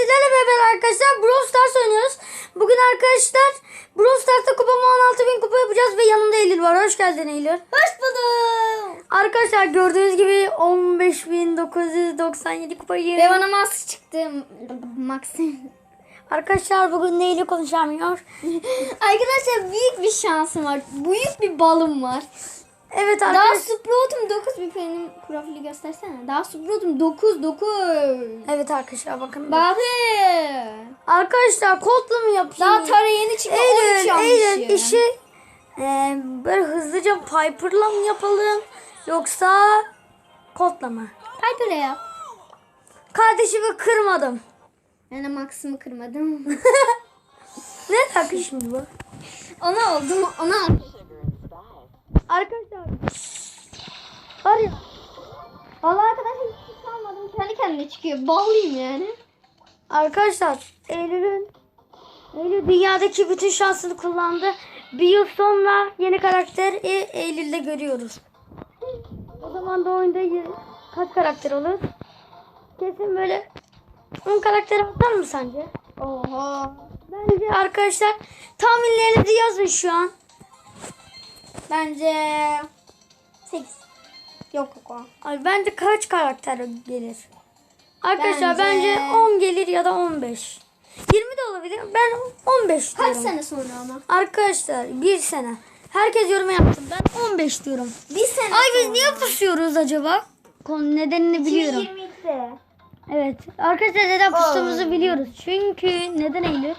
sizlerle beraber arkadaşlar Brawl Stars oynuyoruz. Bugün arkadaşlar Brawl Stars'ta kupamı 16.000 kupa yapacağız ve yanımda Eylül var. Hoş geldin Eylül. Hoş buldum. Arkadaşlar gördüğünüz gibi 15.997 kupayı. Ve bana mask çıktı. Maxim. Arkadaşlar bugün neyle konuşamıyor? Arkadaşlar büyük bir şansım var. Büyük bir balım var. Evet Daha arkadaşlar. Sprout'um 9 bir benim profili göstersene. Daha Sprout'um 9 9. Evet arkadaşlar bakın. Bari. Arkadaşlar kodla mı yapayım? Daha Tara yeni çıktı. 13 Eylül, Eylül işi e, böyle hızlıca Piper'la mı yapalım yoksa kodla mı? Piper'e yap. Kardeşimi kırmadım. Yani Max'ımı kırmadım. Ne takı şimdi bu? ona oldu. Ona Arkadaşlar. Var ya. Valla arkadaşlar hiç salmadım. Kendi kendine çıkıyor. Ballıyım yani. Arkadaşlar Eylül'ün Eylül dünyadaki bütün şansını kullandı. Bir yıl sonra yeni karakteri Eylül'de görüyoruz. O zaman da oyunda kaç karakter olur? Kesin böyle 10 karakter atar mı sence? Oha. Bence arkadaşlar tahminlerinizi yazın şu an. Bence 8. Yok yok o. Ay bence kaç karakter gelir? Arkadaşlar Bence- bence 10 gelir ya da 15. 20 de olabilir. Ben 15 Kaç diyorum. sene sonra ama? Arkadaşlar bir sene. Herkes yorum yapsın. Ben 15 diyorum. Bir sene Ay biz sonra. niye pusuyoruz acaba? Konu nedenini biliyorum. 2022'de. Evet. Arkadaşlar neden pustuğumuzu biliyoruz. Çünkü neden Eylül?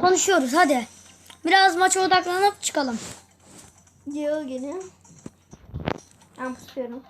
Konuşuyoruz hadi. Biraz maça odaklanıp çıkalım. Yıl geliyor. Ben pusuyorum.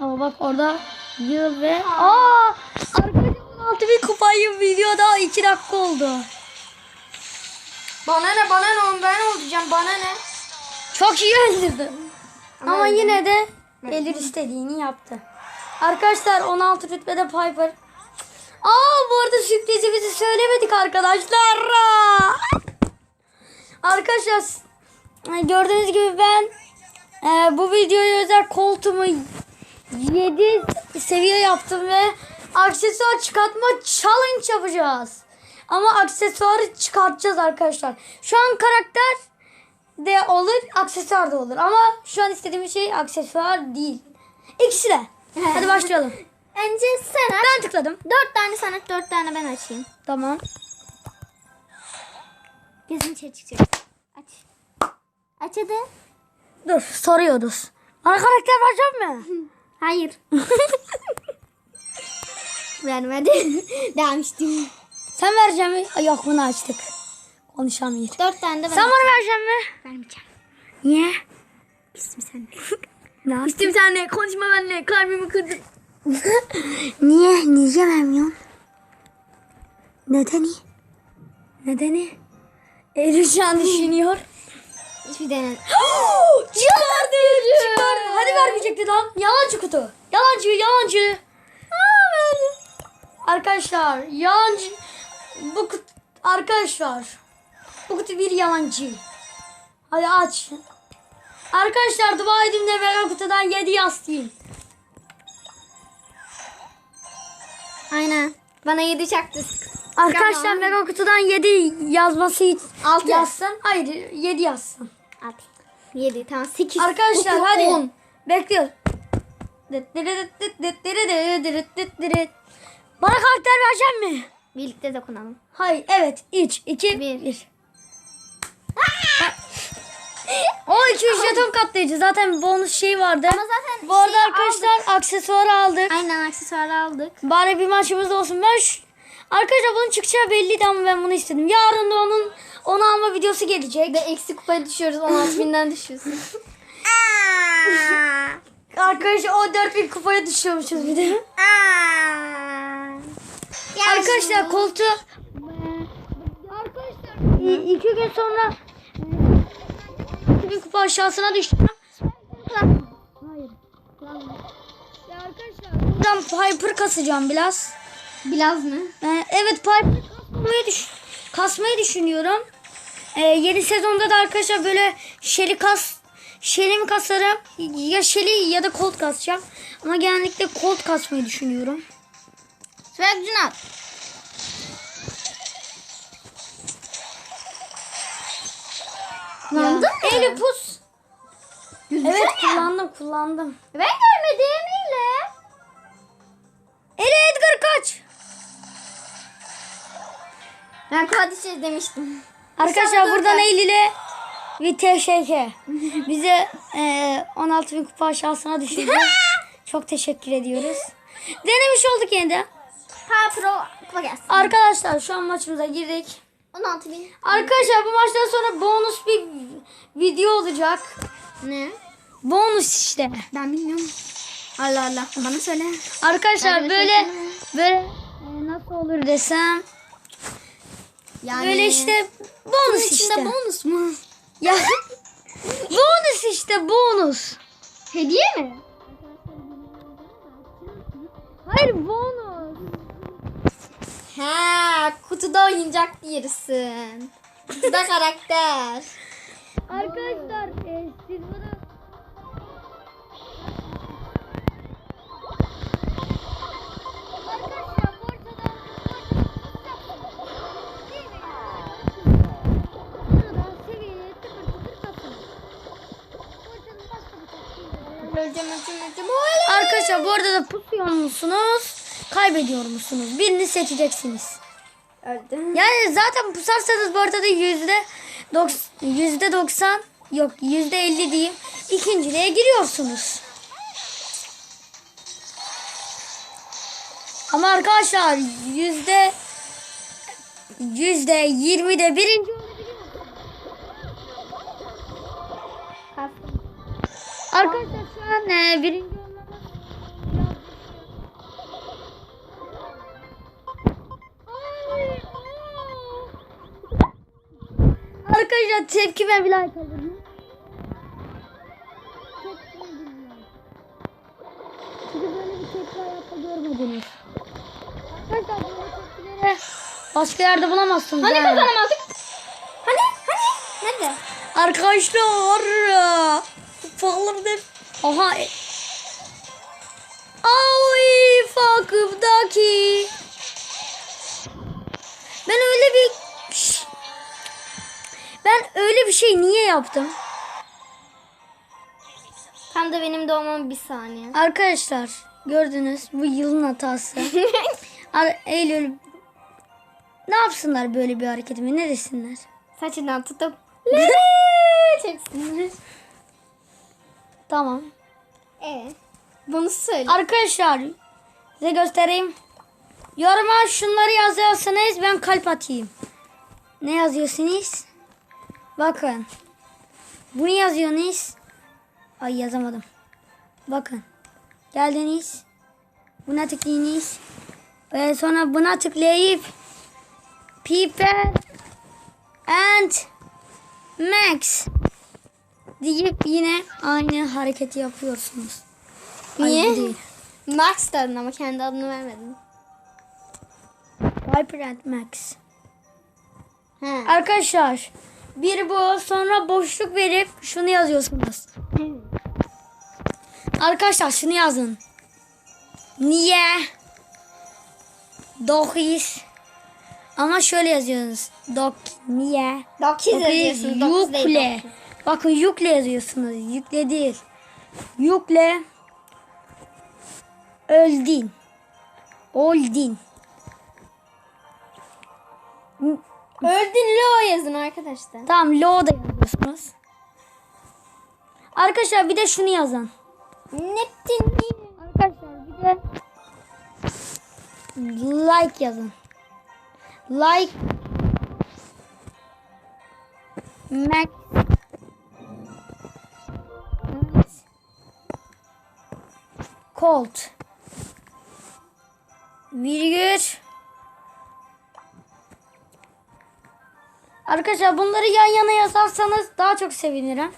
Ama bak orada yıl ve... Aa! Arkadaşlar 16 bin kupayı videoda 2 dakika oldu. Bana ne bana ne oğlum ben olacağım bana ne? Çok iyi öldürdü. Ama, Ama yine de Eylül istediğini yaptı. Arkadaşlar 16 rütbede Piper. Aa bu arada sürprizimizi söylemedik arkadaşlar. Arkadaşlar gördüğünüz gibi ben e, bu videoya özel koltuğumu 7 seviye yaptım ve aksesuar çıkartma challenge yapacağız. Ama aksesuarı çıkartacağız arkadaşlar. Şu an karakter de olur, aksesuar da olur. Ama şu an istediğim şey aksesuar değil. İkisi de. Hadi başlayalım. Önce sen aç. Ben tıkladım. Dört tane sen aç dört tane ben açayım. Tamam. Gözün içeri çıkacak. Aç. Aç hadi. Dur soruyoruz. Bana karakter verecek mi? Hayır. Vermedi. Demiştim. Sen vereceksin mi? Ay, Yok bunu açtık. Konuşamıyor. Dört tane de ben Sen bana vereceksin mi? vermeyeceğim. Niye? Pistim sen. Ne yaptın? Pistim senle. Konuşma benimle. Kalbimi kırdın. Niye? Niye vermiyorsun? Nedeni? Nedeni? Eylül şu an düşünüyor. Hiçbir denen. Çıkardı. Çıkardı. Hadi vermeyecekti lan. Yalancı kutu. Yalancı, yalancı. Arkadaşlar, yalancı. Bu kutu, arkadaşlar. Bu kutu bir yalancı. Hadi aç. Arkadaşlar dua edin de mega kutudan 7 yastayım. Aynen. Bana yedi çaktı. Arkadaşlar mega kutudan 7 yazması Altı. yazsın. Hayır 7 yazsın. Altı. Yedi. Tamam. Sekiz. Arkadaşlar Dokuz, hadi. on. Bekliyoruz. Bana karakter verecek mi? Birlikte dokunalım. Hayır evet 3 2 Bir. 1. O 200 jeton katlayıcı zaten bonus şey vardı. Ama zaten Bu arada şey arkadaşlar aksesuarı aldık. Aynen aksesuarı aldık. Bari bir maçımız olsun. Ben şu... Arkadaşlar bunun çıkacağı belliydi ama ben bunu istedim. Yarın da onun onu alma videosu gelecek. Ve eksi kupaya düşüyoruz. 16 binden düşüyorsun. Arkadaşlar o 4000 kupaya düşüyormuşuz bir de. Arkadaşlar koltuğu Arkadaşlar iki gün sonra bir kupa aşağısına düştüm. Hayır. Ya arkadaşlar buradan Piper kasacağım biraz. Biraz mı? Ee, evet kasmayı, düş kasmayı düşünüyorum. Ee, yeni sezonda da arkadaşlar böyle Shelly kas Shelly mi kasarım? Ya Shelly ya da Colt kasacağım. Ama genellikle Colt kasmayı düşünüyorum. Sven Cunat. Kullandın mı? Eli evet kullandım kullandım. Ben görmedim. Ben demiştim. Arkadaşlar buradan dur. Eylül'e bir teşekkür. Bize e, 16 bin kupa aşağısına düşürdü. Çok teşekkür ediyoruz. Denemiş olduk yeniden. Ha pro kupa gelsin. Arkadaşlar şu an maçımıza girdik. 16 bin. Arkadaşlar bu maçtan sonra bonus bir video olacak. Ne? Bonus işte. Ben bilmiyorum. Allah Allah. Bana söyle. Arkadaşlar böyle böyle e, nasıl olur desem Yani böyle işte bonus içinde işte. bonus mu? ya bonus işte bonus. Hediye mi? Hayır bonus. Ha, kutuda oyuncak diyorsun. Kutuda karakter. Arkadaşlar e, siz bunu Öleceğim öleceğim öleceğim. Oley. Arkadaşlar bu arada da pusuyor musunuz? Kaybediyor musunuz? Birini seçeceksiniz. Öldüm. Yani zaten pusarsanız bu arada da yüzde yüzde doksan yok yüzde elli diyeyim. İkinciliğe giriyorsunuz. Ama arkadaşlar yüzde yüzde yirmi de birinci. Arkadaşlar şu an e, birinci. Arkadaşlar tepkime bir like alın. Tepkime bir like. Çünkü böyle bir tepki hayatta görmediniz. Arkadaşlar böyle tepkileri başka yerde bulamazsınız. Hani yani. kazanamadık? Hani? Hani? Nerede? Arkadaşlar kupaları da aha e- Ay fakımdaki Ben öyle bir. Ben öyle bir şey niye yaptım? Tam da benim doğmam bir saniye. Arkadaşlar gördünüz bu yılın hatası. Eylül ne yapsınlar böyle bir hareketimi ne desinler? Saçından tutup çeksinler. Tamam. Evet. Bunu söyle. Arkadaşlar size göstereyim. Yoruma şunları yazıyorsanız ben kalp atayım. Ne yazıyorsunuz? Bakın. Bunu yazıyorsunuz. Ay yazamadım. Bakın. Geldiniz. Buna tıklayınız. Ve sonra buna tıklayıp Piper and Max deyip yine aynı hareketi yapıyorsunuz. Niye? Max dedin ama kendi adını vermedin. Piper and Max. He. Arkadaşlar bir bu sonra boşluk verip şunu yazıyorsunuz. Arkadaşlar şunu yazın. Niye? Dokuz. Ama şöyle yazıyorsunuz. Dok niye? Dokuz Dokuz yazıyorsun. Bakın yükle yazıyorsunuz. Yükle değil. Yükle. Öldün. Oldin. Öldün lo yazın arkadaşlar. Tamam lo da yazıyorsunuz. Arkadaşlar bir de şunu yazın. Nettin Arkadaşlar bir de like yazın. Like Max Colt Virgül Arkadaşlar bunları yan yana yazarsanız daha çok sevinirim.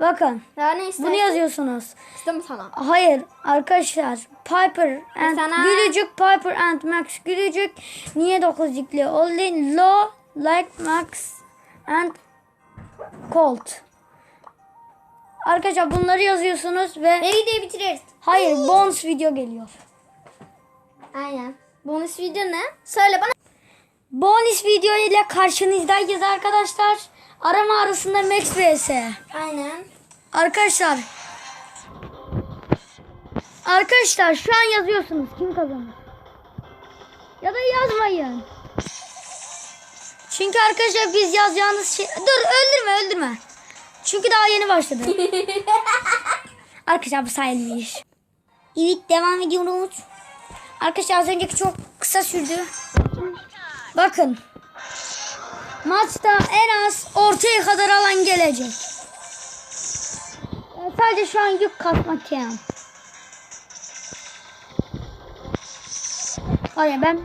Bakın ne istersin? bunu yazıyorsunuz. İstem sana. Hayır arkadaşlar Piper and Sana- Gülücük Piper and Max Gülücük niye dokuzcuklu oldu low like Max and Colt Arkadaşlar bunları yazıyorsunuz ve Ve videoyu bitiririz. hayır bonus video geliyor. Aynen. Bonus video ne? Söyle bana. Bonus video ile karşınızdayız arkadaşlar. Arama arasında Max vs. Aynen. Arkadaşlar. Arkadaşlar şu an yazıyorsunuz. Kim kazanır? Ya da yazmayın. Çünkü arkadaşlar biz yazacağınız şey... Dur öldürme öldürme. Çünkü daha yeni başladı. arkadaşlar bu sayılmış. Evet devam ediyoruz. Arkadaşlar az önceki çok kısa sürdü. Bakın. Maçta en az ortaya kadar alan gelecek. Ee, Sadece şu an yük katmak yani. Hayır ben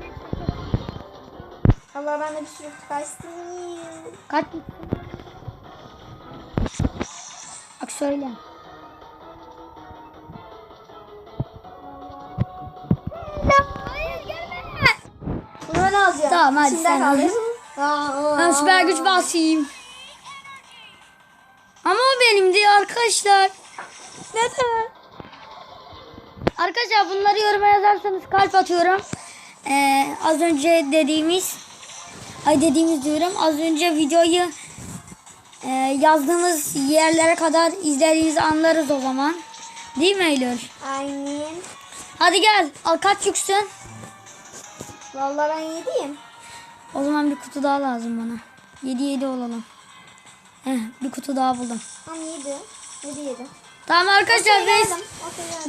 Allah ben de bir sürü kaçtım. kaç Bak söyle. Ne alacağım? Tamam, hadi İçinde sen al. Ben süper güç basayım. Ama o benimdi arkadaşlar. Neden? Arkadaşlar bunları yoruma yazarsanız kalp atıyorum. Ee, az önce dediğimiz ay dediğimiz diyorum az önce videoyu e, yazdığınız yerlere kadar izlediğinizi anlarız o zaman. Değil mi Eylül? Aynen. Hadi gel al kaç yüksün. Vallahi ben yediyim. O zaman bir kutu daha lazım bana. 7 7 olalım. Heh, bir kutu daha buldum. Tam yedi. Yedi yedi. Tamam arkadaşlar Okey, biz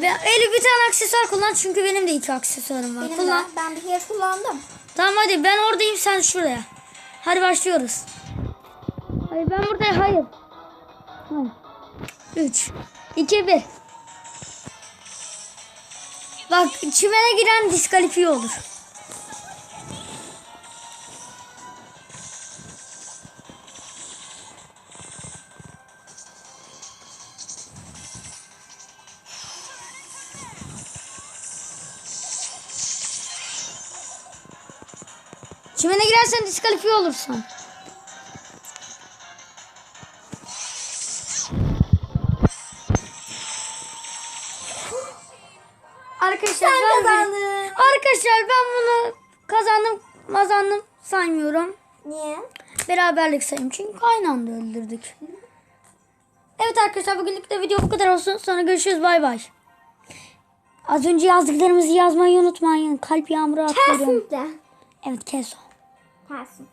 ve Elif bir tane aksesuar kullan çünkü benim de iki aksesuarım var. Benim kullan. de. Ben bir kere kullandım. Tamam hadi ben oradayım sen şuraya. Hadi başlıyoruz. Hayır ben buradayım hayır. Hayır. 3 2 1 Bak çimene giren diskalifiye olur. Çimene girersen diskalifiye olursun. Arkadaşlar Sen ben kazandın. Arkadaşlar ben bunu kazandım kazandım saymıyorum. Niye? Beraberlik sayayım çünkü aynı anda öldürdük. Evet arkadaşlar bugünlük de video bu kadar olsun. Sonra görüşürüz bay bay. Az önce yazdıklarımızı yazmayı unutmayın. Kalp yağmuru atıyorum. Kesin de. Evet kes o. Kesin.